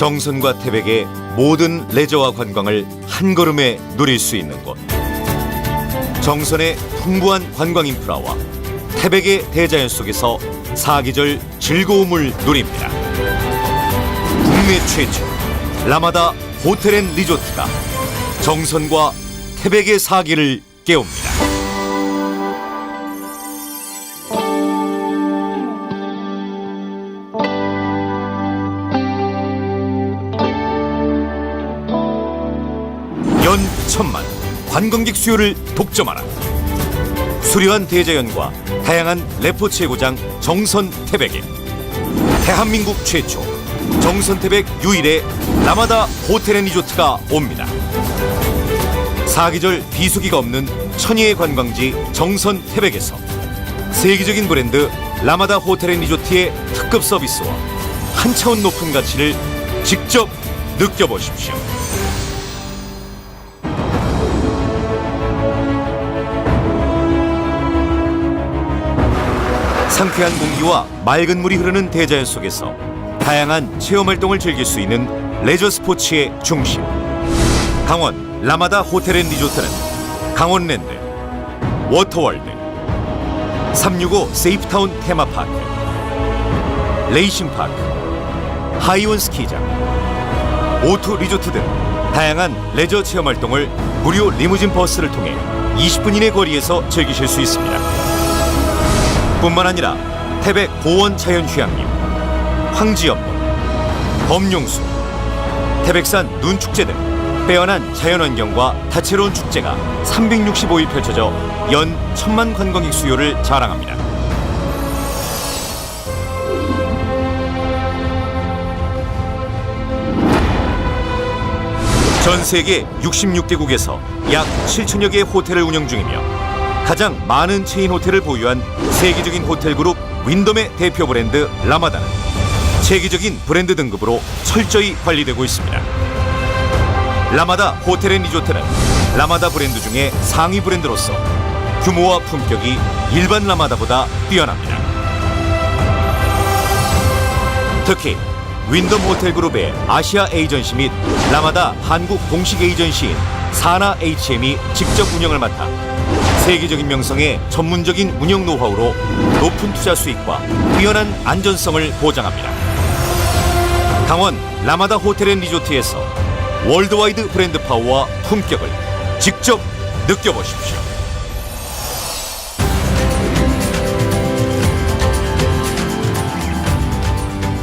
정선과 태백의 모든 레저와 관광을 한 걸음에 누릴 수 있는 곳. 정선의 풍부한 관광 인프라와 태백의 대자연 속에서 사계절 즐거움을 누립니다. 국내 최초 라마다 호텔 앤 리조트가 정선과 태백의 사기를 깨웁니다. 천만 관광객 수요를 독점하라. 수려한 대자연과 다양한 레포츠의 고장 정선 태백에 대한민국 최초 정선 태백 유일의 라마다 호텔 앤 리조트가 옵니다. 사계절 비수기가 없는 천혜의 관광지 정선 태백에서 세계적인 브랜드 라마다 호텔 앤 리조트의 특급 서비스와 한 차원 높은 가치를 직접 느껴보십시오. 상쾌한 공기와 맑은 물이 흐르는 대자연 속에서 다양한 체험 활동을 즐길 수 있는 레저 스포츠의 중심. 강원 라마다 호텔 앤 리조트는 강원랜드, 워터월드, 365 세이프타운 테마파크, 레이싱파크, 하이원 스키장, 오투 리조트 등 다양한 레저 체험 활동을 무료 리무진 버스를 통해 20분 이내 거리에서 즐기실 수 있습니다. 뿐만 아니라 태백 고원 자연휴양림, 황지연못, 범용수, 태백산 눈축제 등 빼어난 자연환경과 다채로운 축제가 365일 펼쳐져 연 천만 관광객 수요를 자랑합니다. 전 세계 66개국에서 약 7천여 개의 호텔을 운영 중이며 가장 많은 체인 호텔을 보유한 세계적인 호텔 그룹 윈덤의 대표 브랜드 라마다는 세계적인 브랜드 등급으로 철저히 관리되고 있습니다. 라마다 호텔 앤 리조트는 라마다 브랜드 중에 상위 브랜드로서 규모와 품격이 일반 라마다보다 뛰어납니다. 특히 윈덤 호텔 그룹의 아시아 에이전시 및 라마다 한국 공식 에이전시인 사나 HM이 직접 운영을 맡아 세계적인 명성의 전문적인 운영 노하우로 높은 투자 수익과 뛰어난 안전성을 보장합니다. 강원 라마다 호텔 앤 리조트에서 월드와이드 브랜드 파워와 품격을 직접 느껴보십시오.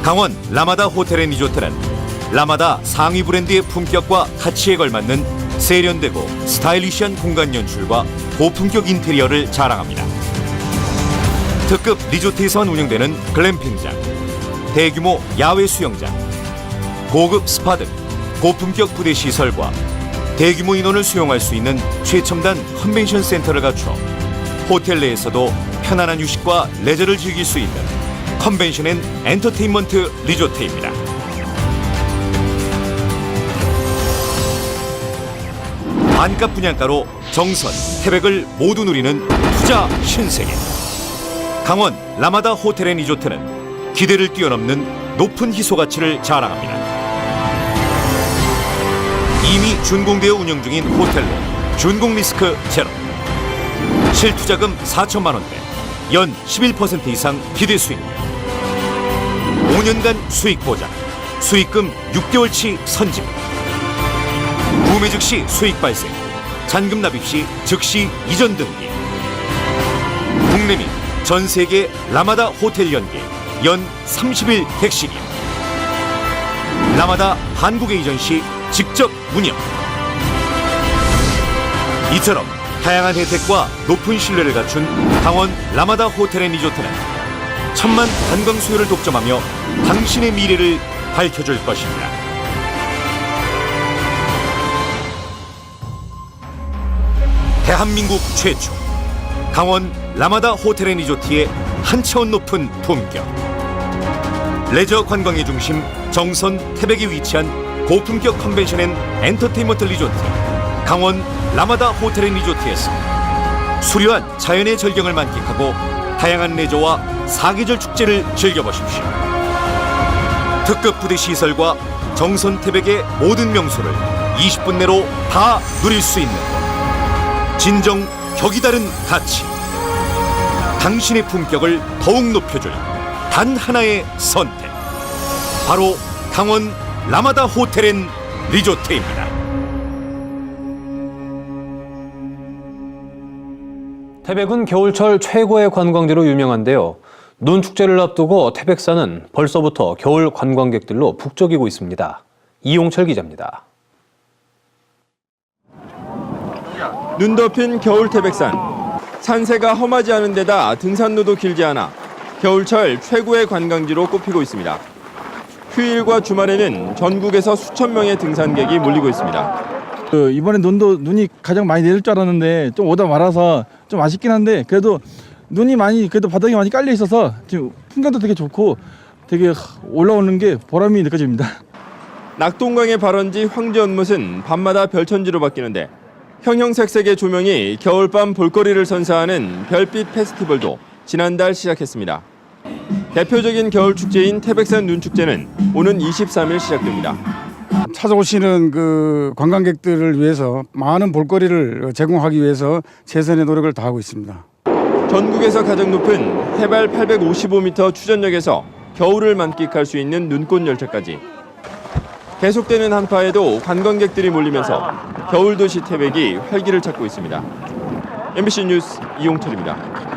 강원 라마다 호텔 앤 리조트는 라마다 상위 브랜드의 품격과 가치에 걸맞는 세련되고 스타일리시한 공간 연출과 고품격 인테리어를 자랑합니다. 특급 리조트에서만 운영되는 글램핑장, 대규모 야외 수영장, 고급 스파 등 고품격 부대 시설과 대규모 인원을 수용할 수 있는 최첨단 컨벤션 센터를 갖춰 호텔 내에서도 편안한 휴식과 레저를 즐길 수 있는 컨벤션 앤 엔터테인먼트 리조트입니다. 반값 분양가로 정선, 태백을 모두 누리는 투자 신세계. 강원 라마다 호텔 앤 리조트는 기대를 뛰어넘는 높은 희소 가치를 자랑합니다. 이미 준공되어 운영 중인 호텔로 준공 리스크 제로. 실투자금 4천만 원대, 연 11% 이상 기대 수익. 5년간 수익 보장, 수익금 6개월치 선집. 구매 즉시 수익 발생, 잔금 납입 시 즉시 이전 등기. 국내 및전 세계 라마다 호텔 연계 연 30일 객실이. 라마다 한국 에 이전 시 직접 운영. 이처럼 다양한 혜택과 높은 신뢰를 갖춘 강원 라마다 호텔 앤 리조트는 천만 관광 수요를 독점하며 당신의 미래를 밝혀줄 것입니다. 대한민국 최초 강원 라마다 호텔 앤 리조트의 한 차원 높은 품격 레저 관광의 중심 정선 태백에 위치한 고품격 컨벤션 앤 엔터테인먼트 리조트 강원 라마다 호텔 앤 리조트에서 수려한 자연의 절경을 만끽하고 다양한 레저와 사계절 축제를 즐겨보십시오. 특급 부대 시설과 정선 태백의 모든 명소를 20분 내로 다 누릴 수 있는 것. 진정 격이 다른 가치. 당신의 품격을 더욱 높여줄 단 하나의 선택. 바로 강원 라마다 호텔 앤 리조트입니다. 태백은 겨울철 최고의 관광지로 유명한데요. 눈 축제를 앞두고 태백산은 벌써부터 겨울 관광객들로 북적이고 있습니다. 이용철 기자입니다. 눈 덮인 겨울 태백산. 산세가 험하지 않은 데다 등산로도 길지 않아 겨울철 최고의 관광지로 꼽히고 있습니다. 휴일과 주말에는 전국에서 수천 명의 등산객이 몰리고 있습니다. 그 이번에 눈도 눈이 가장 많이 내릴 줄 알았는데 좀 오다 말아서 좀 아쉽긴 한데 그래도 눈이 많이 그래도 바닥에 많이 깔려 있어서 지금 풍경도 되게 좋고 되게 올라오는 게 보람이 느껴집니다. 낙동강의 발원지 황제연못은 밤마다 별천지로 바뀌는데 형형색색의 조명이 겨울밤 볼거리를 선사하는 별빛 페스티벌도 지난달 시작했습니다. 대표적인 겨울 축제인 태백산 눈축제는 오는 23일 시작됩니다. 찾아오시는 그 관광객들을 위해서 많은 볼거리를 제공하기 위해서 최선의 노력을 다하고 있습니다. 전국에서 가장 높은 해발 855m 추전역에서 겨울을 만끽할 수 있는 눈꽃 열차까지 계속되는 한파에도 관광객들이 몰리면서 겨울 도시 태백이 활기를 찾고 있습니다. MBC 뉴스 이용철입니다.